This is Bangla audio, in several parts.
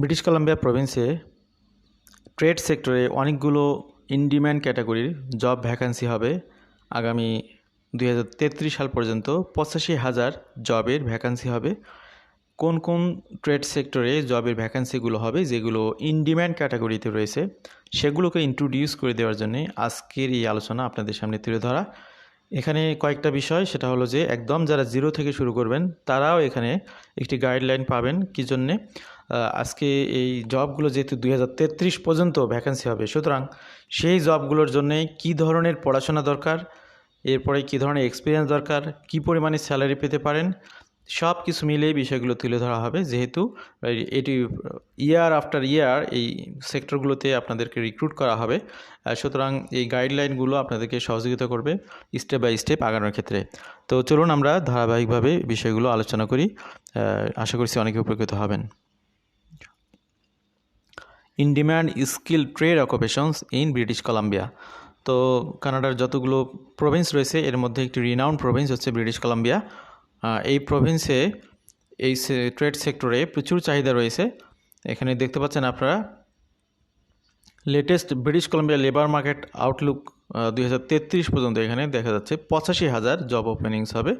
ব্রিটিশ কলাম্বিয়া প্রভিন্সে ট্রেড সেক্টরে অনেকগুলো ইন ডিম্যান্ড ক্যাটাগরির জব ভ্যাকান্সি হবে। আগামী দু হাজার তেত্রিশ সাল পর্যন্ত পঁচাশি হাজার জবের ভ্যাকান্সি হবে। কোন কোন ট্রেড সেক্টরে জবের ভ্যাকান্সিগুলো হবে, যেগুলো ইন ডিম্যান্ড ক্যাটাগরিতে রয়েছে, সেগুলোকে ইন্ট্রোডিউস করে দেওয়ার জন্য আজকের এই আলোচনা আপনাদের সামনে তুলে ধরা। এখানে কয়েকটা বিষয়, সেটা হলো যে, একদম যারা জিরো থেকে শুরু করবেন, তারাও এখানে একটি গাইডলাইন পাবেন। কী জন্যে? আজকে এই জবগুলো যেহেতু দু হাজার তেত্রিশ পর্যন্ত ভ্যাকান্সি হবে, সুতরাং সেই জবগুলোর জন্য কী ধরনের পড়াশোনা দরকার, এরপরে কী ধরনের এক্সপিরিয়েন্স দরকার, কী পরিমাণে স্যালারি পেতে পারেন, সব কিছু মিলিয়ে বিষয়গুলো তুলে ধরা হবে। যেহেতু এটি ইয়ার আফটার ইয়ার এই সেক্টরগুলোতে আপনাদেরকে রিক্রুট করা হবে সুতরাং এই গাইডলাইনগুলো আপনাদেরকে সহযোগিতা করবে স্টেপ বাই স্টেপ আগানোর ক্ষেত্রে। তো চলুন আমরা ধারাবাহিকভাবে বিষয়গুলো আলোচনা করি আশা করছি অনেকে উপকৃত হবেন। In demand skill trade occupations in British Columbia তো কানাডার যতগুলো প্রভিন্স রয়েছে, এর মধ্যে একটি রিনাউন্ড প্রভিন্স হচ্ছে ব্রিটিশ কলাম্বিয়া এই প্রভিন্সে এই ট্রেড সেক্টরে প্রচুর চাহিদা রয়েছে। এখানে দেখতে পাচ্ছেন আপনারা latest British Columbia labour market outlook দুই হাজার তেত্রিশ পর্যন্ত এখানে দেখা যাচ্ছে। পঁচাশি হাজার জব ওপেনিংস হবে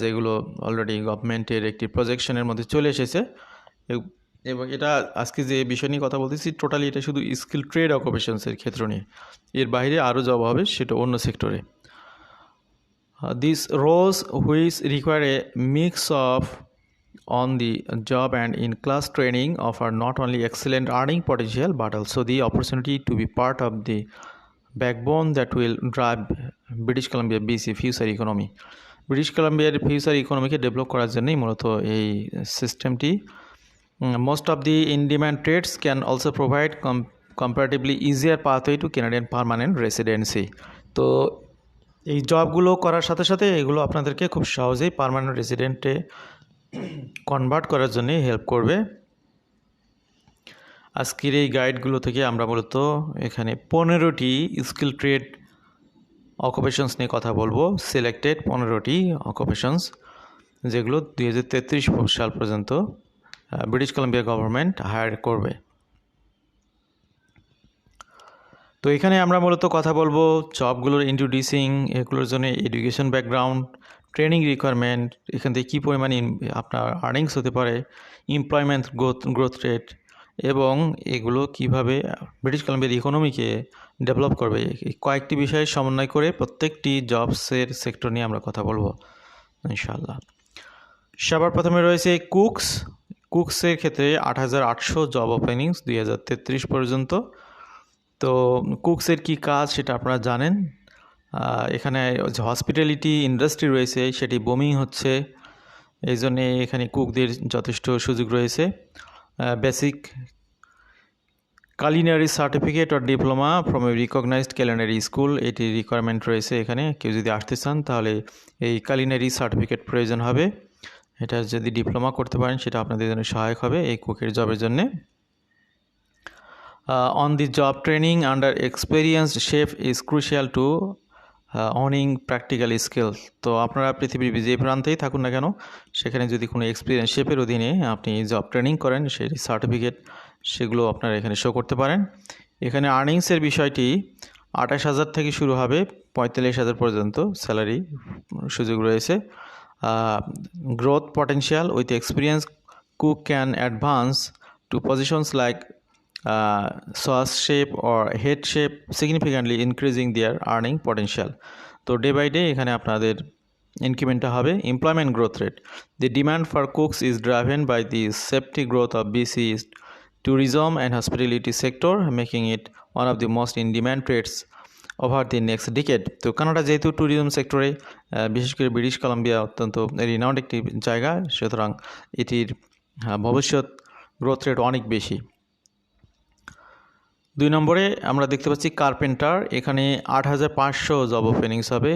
যেগুলো অলরেডি গভর্নমেন্টের একটি প্রজেকশনের মধ্যে চলে এসেছে। এবং এটা আজকে যে বিষয় নিয়ে কথা বলতেছি টোটালি এটা শুধু স্কিল ট্রেড অকুপেশনসের ক্ষেত্র নিয়ে। এর বাইরে আরও জব হবে সেটা অন্য সেক্টরে this roles which require a mix of on the job and in class training offer not only excellent earning potential but also the opportunity to be part of the backbone that will drive British Columbia BC future economy British কলাম্বিয়ার ফিউচার ইকোনমিকে ডেভেলপ করার জন্যই মূলত এই সিস্টেমটি most of the in demand trades can also provide comparatively easier pathway to Canadian permanent residency তো এই জবগুলো করার সাথে সাথে এগুলো আপনাদেরকে খুব সহজেই পারমানেন্ট রেসিডেন্টে কনভার্ট করার জন্য হেল্প করবে। আজকের এই গাইডগুলো থেকে আমরা মূলত এখানে পনেরোটি স্কিল ট্রেড অকুপেশনস নিয়ে কথা বলব। সিলেক্টেড পনেরোটি অকুপেশনস যেগুলো দুই হাজার তেত্রিশ সাল পর্যন্ত ব্রিটিশ কলাম্বিয়া গভর্নমেন্ট হায়ার করবে। তো এখানে আমরা মূলত কথা বলব জবগুলোর ইন্ট্রোডিউসিং এগুলোর জন্য এডুকেশন ব্যাকগ্রাউন্ড ট্রেনিং রিকোয়ারমেন্ট এখান থেকে কী পরিমাণে আপনার আর্নিংস হতে পারে এমপ্লয়মেন্ট গ্রোথ গ্রোথ রেট এবং এগুলো কীভাবে ব্রিটিশ কলাম্বিয়ার ইকোনমিকে ডেভেলপ করবে। কয়েকটি বিষয়ে সমন্বয় করে প্রত্যেকটি জবসের সেক্টর নিয়ে আমরা কথা বলব, ইনশাআল্লাহ। সবার প্রথমে রয়েছে কুকস কুকসের ক্ষেত্রে আট হাজার আটশো জব ওপেনিংস দুই হাজার তেত্রিশ পর্যন্ত। তো কুকসের কি কাজ সেটা আপনারা জানেন। এখানে যে হসপিটালিটি ইন্ডাস্ট্রি রয়েছে, সেটি বোমিং হচ্ছে। এই জন্যে এখানে কুকদের যথেষ্ট সুযোগ রয়েছে। Basic culinary certificate or diploma from a recognised culinary school এটি রিকোয়ারমেন্ট রয়েছে এখানে। কেউ যদি আসতে চান, তাহলে এই কালিনারি সার্টিফিকেট প্রয়োজন হবে। এটা যদি ডিপ্লোমা করতে পারেন, সেটা আপনাদের জন্য সহায়ক হবে এই কুকের জবের জন্যে। On the job training under under chef chef crucial to to practical skills. তো আপনারা পৃথিবীর যে প্রান্তেই থাকুন না কেন, সেখানে যদি কোনো এক্সপিরিয়েন্স শেফের অধীনে আপনি জব ট্রেনিং করেন, সেই সার্টিফিকেট সেগুলো আপনারা এখানে শো করতে পারেন। এখানে আর্নিংসের বিষয়টি আঠাশ হাজার থেকে শুরু হবে, পঁয়তাল্লিশ হাজার পর্যন্ত স্যালারি সুযোগ রয়েছে। Growth potential with experience cook can advance to positions like uh, sauce shape or head shape significantly increasing their earning potential তো ডে বাই ডে এখানে আপনাদের ইনক্রিমেন্টটা হবে employment growth rate the demand for cooks is driven by the safety growth of BC tourism and hospitality sector making it one of the most in demand trades over the next decade তো কানাডা যেহেতু ট্যুরিজম সেক্টরে বিশেষ করে ব্রিটিশ কলাম্বিয়া অত্যন্ত রিনাউন্ড একটি জায়গা, সুতরাং এটির ভবিষ্যৎ গ্রোথ রেট অনেক বেশি। দুই নম্বরে আমরা দেখতে পাচ্ছি কার্পেন্টার এখানে আট হাজার পাঁচশো জব ওপেনিংস হবে।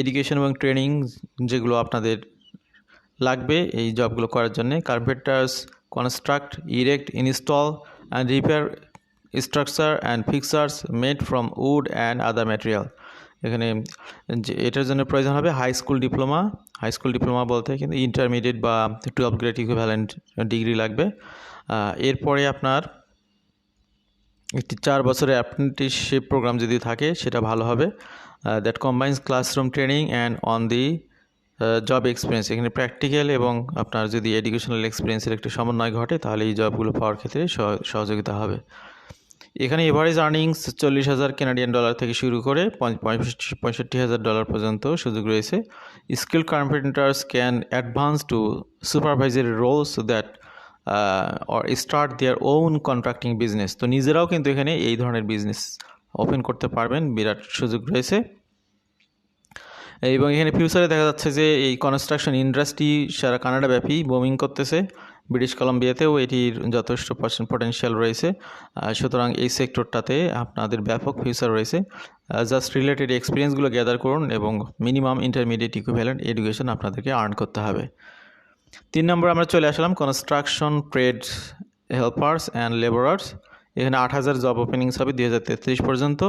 এডুকেশন এবং ট্রেনিং যেগুলো আপনাদের লাগবে এই জবগুলো করার জন্যে। Carpenters construct erect install and repair structure and fixtures made from wood and other material এখানে যে এটার জন্য প্রয়োজন হবে high school diploma high school diploma বলতে কিন্তু ইন্টারমিডিয়েট বা টুয়েলভ গ্রেড ইকুইভ্যালেন্ট ডিগ্রি লাগবে। এরপরে আপনার একটি চার বছরের অ্যাপ্রেন্টিসশিপ প্রোগ্রাম যদি থাকে, সেটা ভালো হবে। That combines classroom training and on the job experience এখানে প্র্যাকটিক্যাল এবং আপনার যদি এডুকেশনাল এক্সপিরিয়েন্সের একটি সমন্বয় ঘটে, তাহলে এই জবগুলো পাওয়ার ক্ষেত্রে সহ- সহযোগিতা হবে। এখানে এভারেজ আর্নিংস চল্লিশ হাজার কেনাডিয়ান ডলার থেকে শুরু করে পঁয়ষট্টি হাজার ডলার পর্যন্ত সুযোগ রয়েছে। Skill carpenters can advance to supervisory roles that or start their own contracting business তো নিজেরাও কিন্তু এখানে এই ধরনের বিজনেস ওপেন করতে পারবেন, বিরাট সুযোগ রয়েছে। এবং এখানে ফিউচারে দেখা যাচ্ছে যে এই কনস্ট্রাকশন ইন্ডাস্ট্রি সারা কানাডা ব্যাপী বুমিং করতেছে। ব্রিটিশ কলম্বিয়াতেও এটির যথেষ্ট পটেনশিয়াল রয়েছে। সুতরাং এই সেক্টরটাতে আপনাদের ব্যাপক ফিউচার রয়েছে। জাস্ট রিলেটেড এক্সপিরিয়েন্সগুলো গ্যাদার করুন এবং মিনিমাম ইন্টারমিডিয়েট ইকুইভ্যালেন্ট এডুকেশন আপনাদেরকে আর্ন করতে হবে। তিন নম্বর আমরা চলে আসলাম construction trade helpers and labourers এখানে আট হাজার জব ওপেনিংস হবে দুই হাজার তেত্রিশ পর্যন্ত।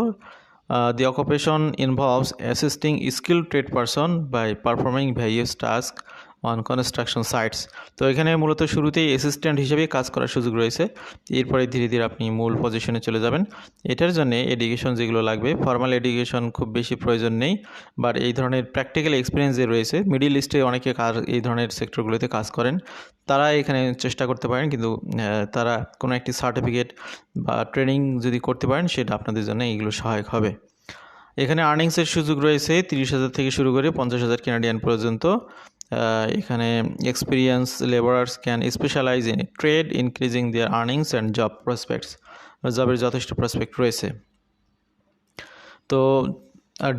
The occupation involves assisting skill trade person by performing various task on construction sites তো এখানে মূলত শুরুতেই অ্যাসিস্ট্যান্ট হিসেবে কাজ করার সুযোগ রয়েছে। এরপরে ধীরে ধীরে আপনি মূল পজিশনে চলে যাবেন। এটার জন্য এডুকেশন যেগুলো লাগবে ফর্মাল এডুকেশন খুব বেশি প্রয়োজন নেই। বাট এই ধরনের প্র্যাকটিক্যাল এক্সপিরিয়েন্স যে রয়েছে মিডিল ইস্টে অনেকে কাজ, এই ধরনের সেক্টরগুলোতে কাজ করেন। তারা এখানে চেষ্টা করতে পারেন, কিন্তু তারা কোনো একটি সার্টিফিকেট বা ট্রেনিং যদি করতে পারেন, সেটা আপনাদের জন্য এইগুলো সহায়ক হবে। এখানে আর্নিংসের সুযোগ রয়েছে তিরিশ হাজার থেকে শুরু করে পঞ্চাশ হাজার কেনাডিয়ান পর্যন্ত। এখানে experience labourers can specialise in trade increasing their earnings and job prospects জবের যথেষ্ট প্রসপেক্ট রয়েছে। তো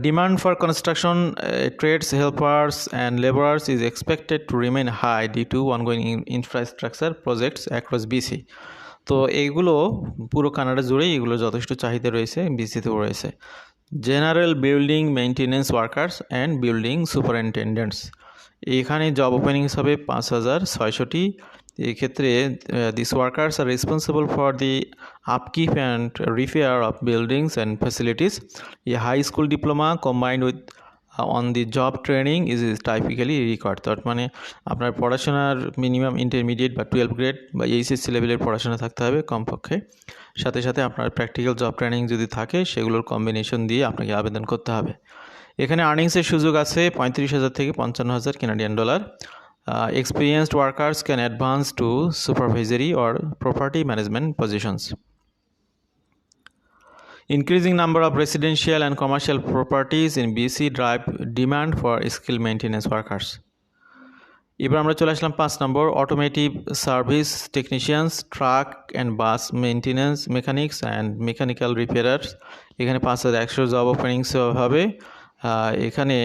demand for construction trades helpers and labourers is expected to remain high due to ongoing infrastructure projects across BC তো, এইগুলো পুরো কানাডা জুড়েই এগুলো যথেষ্ট চাহিদা রয়েছে বিসিতেও রয়েছে। General building maintenance workers and building superintendents এখানে জব ওপেনিংস হবে পাঁচ হাজার ছয়শোটি। এক্ষেত্রে this workers are responsible for the upkeep and repair of buildings and facilities a high school diploma combined with on the job training is is typically required তার মানে আপনার পড়াশোনার মিনিমাম ইন্টারমিডিয়েট বা টুয়েলভ গ্রেড বা এইচএসসি লেভেলের পড়াশোনা থাকতে হবে কমপক্ষে। সাথে সাথে আপনার প্র্যাকটিক্যাল জব ট্রেনিং যদি থাকে, সেগুলোর কম্বিনেশন দিয়ে আপনাকে আবেদন করতে হবে। এখানে আর্নিংসের সুযোগ আছে পঁয়ত্রিশ হাজার থেকে পঞ্চান্ন হাজার Canadian dollar experienced workers can advance to supervisory or property management positions Increasing number of residential and commercial properties in BC drive demand for skilled maintenance workers. এবার আমরা চলে আসলাম পাঁচ নম্বর automotive service technicians truck and bus maintenance mechanics and mechanical repairers এখানে পাঁচ হাজার একশো জব ওপেনিংস হবে। এখানে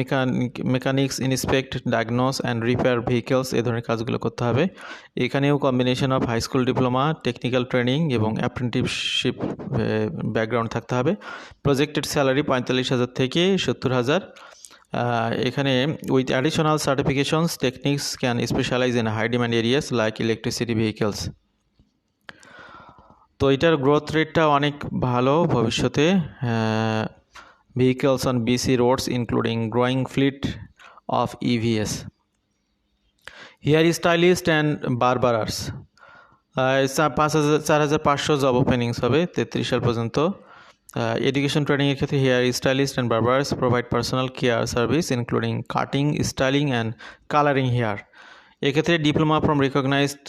mechanic mechanics inspect diagnose and repair vehicles এ ধরনের কাজগুলো করতে হবে। এখানেও combination of high school diploma technical training এবং অ্যাপ্রেন্টিসশিপ ব্যাকগ্রাউন্ড থাকতে হবে। প্রজেক্টেড স্যালারি পঁয়তাল্লিশ হাজার থেকে সত্তর হাজার। এখানে with additional certifications technics can specialise in high demand areas like electricity vehicles তো এটার গ্রোথ রেটটা অনেক ভালো ভবিষ্যতে। Vehicles on BC roads including growing fleet of EVs hair stylist and barbers পাঁচ হাজার, চার হাজার পাঁচশো জব ওপেনিংস হবে, তেত্রিশ সাল পর্যন্ত। এডুকেশন ট্রেনিংয়ের ক্ষেত্রে hair stylist and barbers provide personal care service including cutting styling and colouring hair এক্ষেত্রে diploma from recognised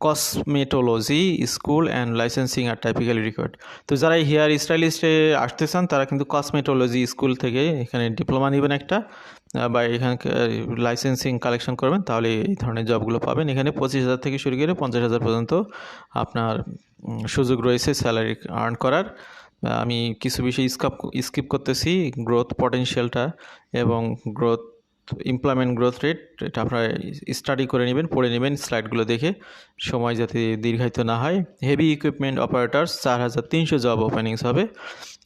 cosmetology school and licensing are typically required তো যারা হেয়ার স্টাইলিস্টে আসতে চান, তারা কিন্তু কসমেটোলজি স্কুল থেকে এখানে ডিপ্লোমা নেবেন একটা বা এখানে লাইসেন্সিং কালেকশন করবেন, তাহলে এই ধরনের জবগুলো পাবেন। এখানে পঁচিশ হাজার থেকে শুরু করে পঞ্চাশ হাজার পর্যন্ত আপনার সুযোগ রয়েছে স্যালারি আর্ন করার। আমি কিছু বিষয় স্কাপ স্কিপ করতেছি গ্রোথ পটেনশিয়ালটা এবং গ্রোথ এমপ্লয়মেন্ট গ্রোথ রেট এটা আপনারা স্টাডি করে নেবেন, পড়ে নেবেন স্লাইডগুলো দেখে। সময় যাতে দীর্ঘায়িত না হয়। হেভি ইকুইপমেন্ট অপারেটার্স চার হাজার তিনশো জব ওপেনিংস হবে।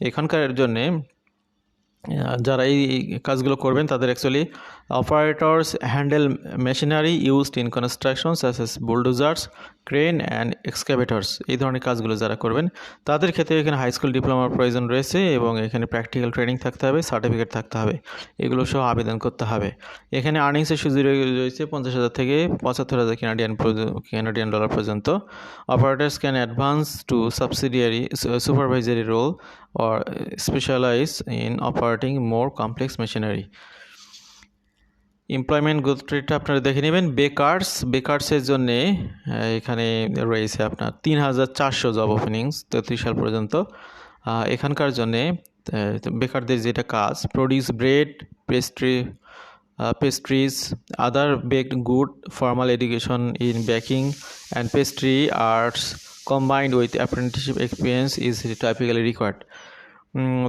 এখানকার জন্যে যারা এই কাজগুলো করবেন, তাদের actually operators handle machinery used in construction such as bulldozers crane and excavators এই ধরনের কাজগুলো যারা করবেন, তাদের ক্ষেত্রে এখানে হাই স্কুল ডিপ্লোমার প্রয়োজন রয়েছে এবং এখানে প্র্যাকটিক্যাল ট্রেনিং থাকতে হবে সার্টিফিকেট থাকতে হবে। এগুলো সহ আবেদন করতে হবে। এখানে আর্নিংসের সুযোগ রয়েছে পঞ্চাশ হাজার থেকে পঁচাত্তর হাজার ক্যানাডিয়ান ক্যানাডিয়ান ডলার পর্যন্ত। Operators can advance to subsidiary supervisory role or specialise in operating more complex machinery employment growth রেটটা আপনারা দেখে নেবেন। বেকার্স বেকার্সের জন্যে এখানে রয়েছে আপনার তিন হাজার চারশো জব ওপেনিংস তেত্রিশ সাল পর্যন্ত। এখানকার জন্যে বেকারদের যেটা কাজ produce bread pastry pastries other baked good formal education in baking and pastry arts combined with apprenticeship experience is typically required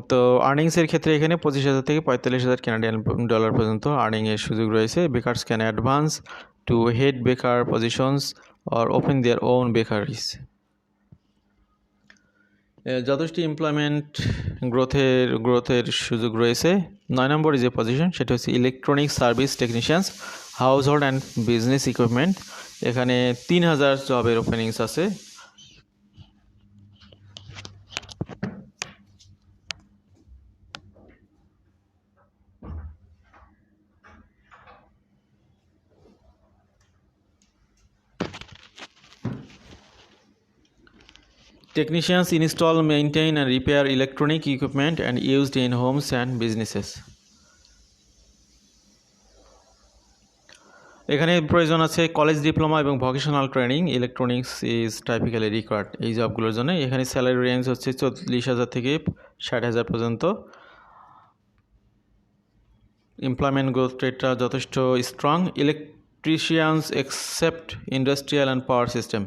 তো আর্নিংসের ক্ষেত্রে এখানে পঁচিশ হাজার থেকে পঁয়তাল্লিশ হাজার ক্যানাডিয়ান ডলার পর্যন্ত আর্নিংয়ের সুযোগ রয়েছে। Bakers can advance to head baker positions or open their own bakeries যথেষ্ট এমপ্লয়মেন্ট গ্রোথের গ্রোথের সুযোগ রয়েছে। নয় নম্বরে যে পজিশন সেটা হচ্ছে electronic service technicians household and business equipment এখানে তিন হাজার জবের ওপেনিংস আছে। Technicians install, maintain, and repair electronic equipment and used in homes and businesses. এখানে প্রয়োজন আছে কলেজ ডিপ্লোমা এবং vocational training electronics is typically required এই জবগুলোর জন্য। এখানে স্যালারি রেঞ্জ হচ্ছে চল্লিশ হাজার থেকে ষাট হাজার পর্যন্ত। এমপ্লয়মেন্ট গ্রোথ রেটটা যথেষ্ট strong electricians except industrial and power system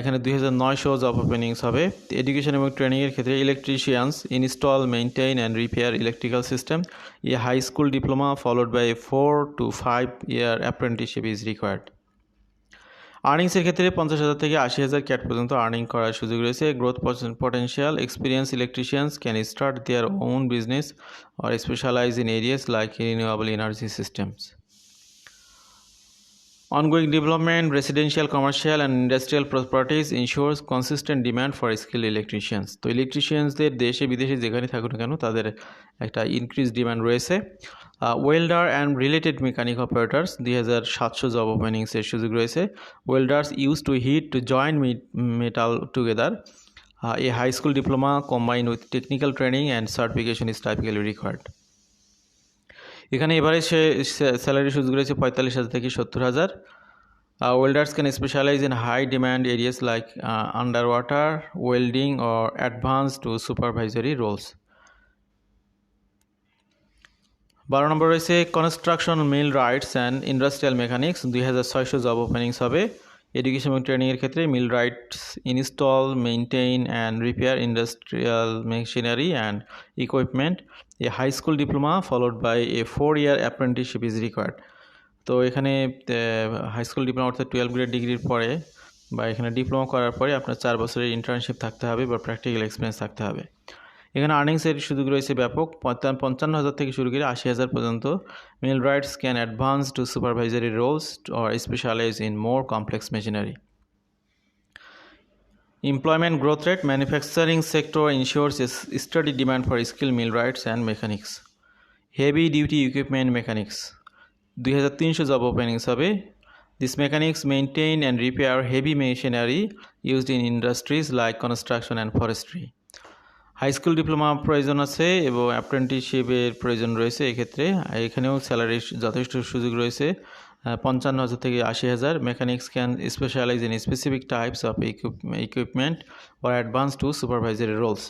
এখানে দুই হাজার নয়শো জব ওপেনিংস হবে। এডুকেশন এবং ট্রেনিংয়ের ক্ষেত্রে electricians install maintain and repair electrical system a high school diploma followed by four to five year apprenticeship is required আর্নিংসের ক্ষেত্রে পঞ্চাশ হাজার থেকে আশি হাজার ক্যাট পর্যন্ত আর্নিং করার সুযোগ রয়েছে। Growth potential experience electricians can start their own business or specialise in areas like renewable energy systems Ongoing development, residential, commercial, and industrial properties ensures consistent demand for skilled electricians. তো ইলেকট্রিশিয়ানসদের দেশে বিদেশে যেখানে থাকুন কেন তাদের একটা ইনক্রিজ ডিমান্ড রয়েছে। Welder and related mechanic operators দুই হাজার সাতশো জব ওপেনিংসের সুযোগ রয়েছে। Welders use to heat to join metal together a high school diploma combine with technical training and certification is typically required এখানে এবারে সে স্যালারি সুযোগ রয়েছে পঁয়তাল্লিশ হাজার থেকে সত্তর হাজার। Welders can specialise in high demand areas like underwater welding or advance to supervisory roles বারো নম্বর রয়েছে construction millwrights and industrial mechanics দুই হাজার ছয়শো জব ওপেনিংস হবে। এডুকেশন এবং ট্রেনিংয়ের ক্ষেত্রে millwrights install maintain and repair industrial machinery and equipment. A high school diploma followed by a four year apprenticeship is required. তো এখানে হাই স্কুল ডিপ্লোমা অর্থাৎ টুয়েলভ গ্রেড ডিগ্রির পরে বা এখানে ডিপ্লোমা করার পরে আপনার চার বছরের ইন্টার্নশিপ থাকতে হবে বা প্র্যাকটিক্যাল এক্সপিরিয়েন্স থাকতে হবে। এখানে আর্নিংসের সুযোগ রয়েছে ব্যাপক পঞ্চান্ন হাজার থেকে শুরু করে আশি হাজার পর্যন্ত millwrights can advance to supervisory roles or specialise in more complex machinery Employment growth rate, manufacturing sector ensures a steady demand for skilled millwrights and mechanics. Heavy duty equipment mechanics. দুই হাজার জব ওপেনিংস হবে this mechanics maintain and repair heavy machinery used in industries like construction and forestry high school diploma প্রয়োজন আছে এবং অ্যাপ্রেন্টিসশিপের প্রয়োজন রয়েছে এক্ষেত্রে। এখানেও স্যালারির যথেষ্ট সুযোগ রয়েছে পঞ্চান্ন হাজার থেকে আশি হাজার। Mechanics can specialize in specific types of equipment or advance to supervisory roles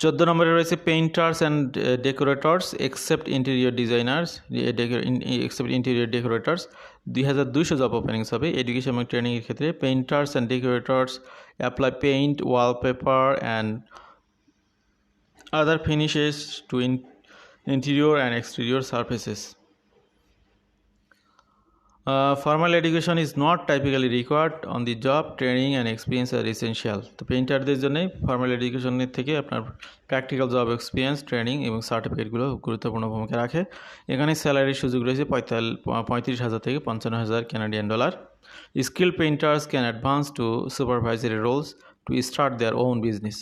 চোদ্দ নম্বরে রয়েছে painters and decorators except interior designers except interior decorators দুই হাজার দুইশো জব ওপেনিংস হবে। এডুকেশন এবং ট্রেনিংয়ের ক্ষেত্রে painters and decorators apply paint wallpaper and other finishes to in interior and exterior surfaces. Formal education is not typically required on the job, training and experience are essential. তো পেইন্টারদের জন্য ফর্মাল এডুকেশনের থেকে আপনার প্র্যাকটিক্যাল জব এক্সপিরিয়েন্স ট্রেনিং এবং সার্টিফিকেটগুলো গুরুত্বপূর্ণ ভূমিকা রাখে। এখানে স্যালারির সুযোগ রয়েছে পঁয়তাল, পঁয়ত্রিশ হাজার থেকে পঞ্চান্ন হাজার Canadian dollar skill painters can advance to supervisory roles to start their own business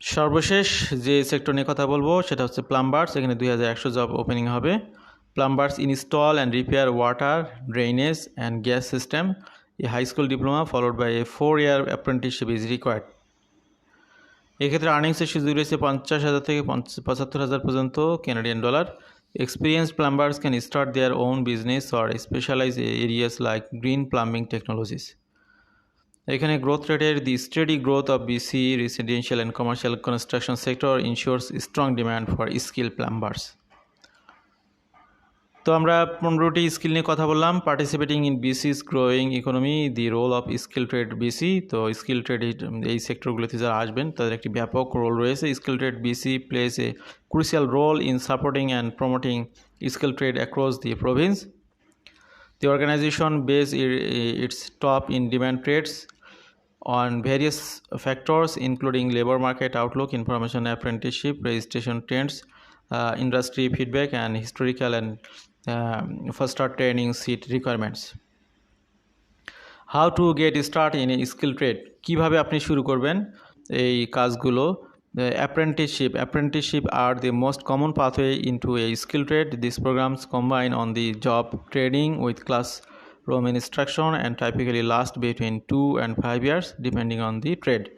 সর্বশেষ যে সেক্টর নিয়ে কথা বলব, সেটা হচ্ছে প্লাম্বার্স এখানে দুই হাজার একশো জব ওপেনিং হবে। Install and repair water drainage and gas system a high school diploma followed by a four year apprenticeship is required এক্ষেত্রে আর্নিংসের সুযোগ রয়েছে পঞ্চাশ হাজার থেকে পঁচাত্তর হাজার পর্যন্ত Canadian dollar experience plumbers can start their own business or specialize areas like green plumbing technologies এখানে গ্রোথ রেটের the steady growth of BC residential and commercial construction sector ensures strong demand for skill plumbers তো আমরা পনেরোটি স্কিল নিয়ে কথা বললাম। Participating in BC's growing economy the role of skill trade BC তো স্কিল ট্রেড এই সেক্টরগুলোতে যারা আসবেন, তাদের একটি ব্যাপক রোল রয়েছে। Skill trade BC plays a crucial role in supporting and promoting skill trade across the province the organization base its top in demand trades on various factors including labour market outlook information apprenticeship registration trends industry feedback and historical and first start training seat requirements. How to get start in a skill trade কীভাবে আপনি শুরু করবেন এই কাজগুলো apprenticeship apprenticeship R the most common pathway into a skill trade this programmes combine on the job training with class room instruction and typically last between two and five years depending on the trade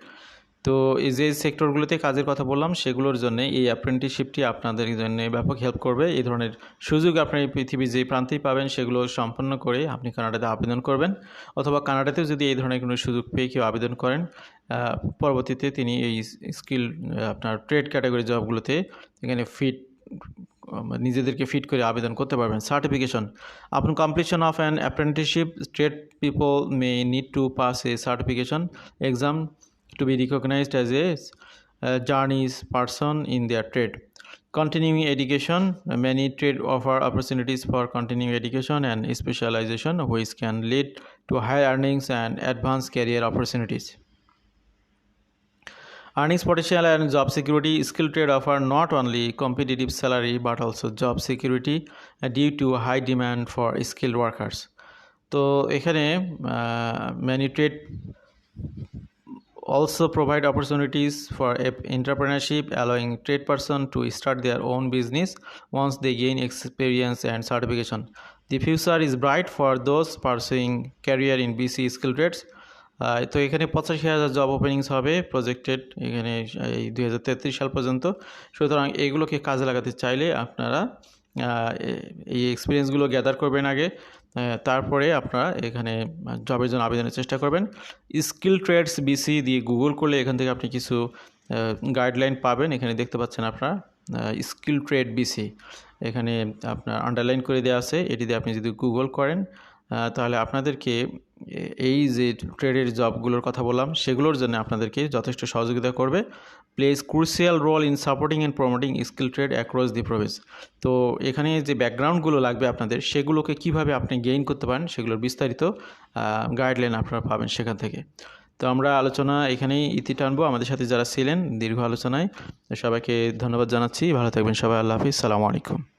তো এই যে সেক্টরগুলোতে কাজের কথা বললাম, সেগুলোর জন্য এই অ্যাপ্রেন্টিসশিপটি আপনাদের জন্য ব্যাপক হেল্প করবে। এই ধরনের সুযোগ আপনি পৃথিবীর যে প্রান্তেই পাবেন, সেগুলো সম্পন্ন করে আপনি কানাডাতে আবেদন করবেন। অথবা কানাডাতেও যদি এই ধরনের কোনো সুযোগ পেয়ে কেউ আবেদন করেন পরবর্তীতে তিনি এই স্কিল আপনার ট্রেড ক্যাটাগরি জবগুলোতে এখানে ফিট নিজেদেরকে ফিট করে আবেদন করতে পারবেন। Certification upon completion of an apprenticeship trade people may need to pass a certification exam to be recognized as a uh, journeys person in their trade continuing education many trade offer opportunities for continuing education and specialization which can lead to high earnings and advanced career opportunities earnings potential and job security skill trade offer not only competitive salary but also job security uh, due to high demand for skilled workers তো এখানে many trade also provide opportunities for entrepreneurship allowing trade person to start their own business once they gain experience and certification the future is bright for those pursuing career in bc skill trades তো এখানে পঁচাশি হাজার জব ওপেনিংস হবে প্রজেক্টেড এখানে এই দুই হাজার তেত্রিশ সাল পর্যন্ত সুতরাং এগুলোকে কাজে লাগাতে চাইলে আপনারা এই এক্সপিরিয়েন্সগুলো গ্যাদার করবেন আগে তারপরে আপনারা এখানে জবের জন্য আবেদনের চেষ্টা করবেন। স্কিল ট্রেডস বিসি দিয়ে গুগল করলে এখান থেকে আপনি কিছু গাইডলাইন পাবেন। এখানে দেখতে পাচ্ছেন আপনারা স্কিল ট্রেড বিসি এখানে আপনার আন্ডারলাইন করে দেওয়া আছে। এটি দিয়ে আপনি যদি গুগল করেন তাহলে আপনাদেরকে এই যে ট্রেডের জবগুলোর কথা বললাম, সেগুলোর জন্য আপনাদেরকে যথেষ্ট সহযোগিতা করবে। Plays crucial role in supporting and promoting skill trade across the province তো এখানে যে ব্যাকগ্রাউন্ডগুলো লাগবে আপনাদের, সেগুলোকে কীভাবে আপনি গেইন করতে পারেন, সেগুলোর বিস্তারিত গাইডলাইন আপনারা পাবেন সেখান থেকে। তো আমরা আলোচনা এখানেই ইতি টানবো। আমাদের সাথে যারা ছিলেন, দীর্ঘ আলোচনায় সবাইকে ধন্যবাদ জানাচ্ছি। ভালো থাকবেন সবাই। আল্লাহ হাফিজ। সালামু আলাইকুম।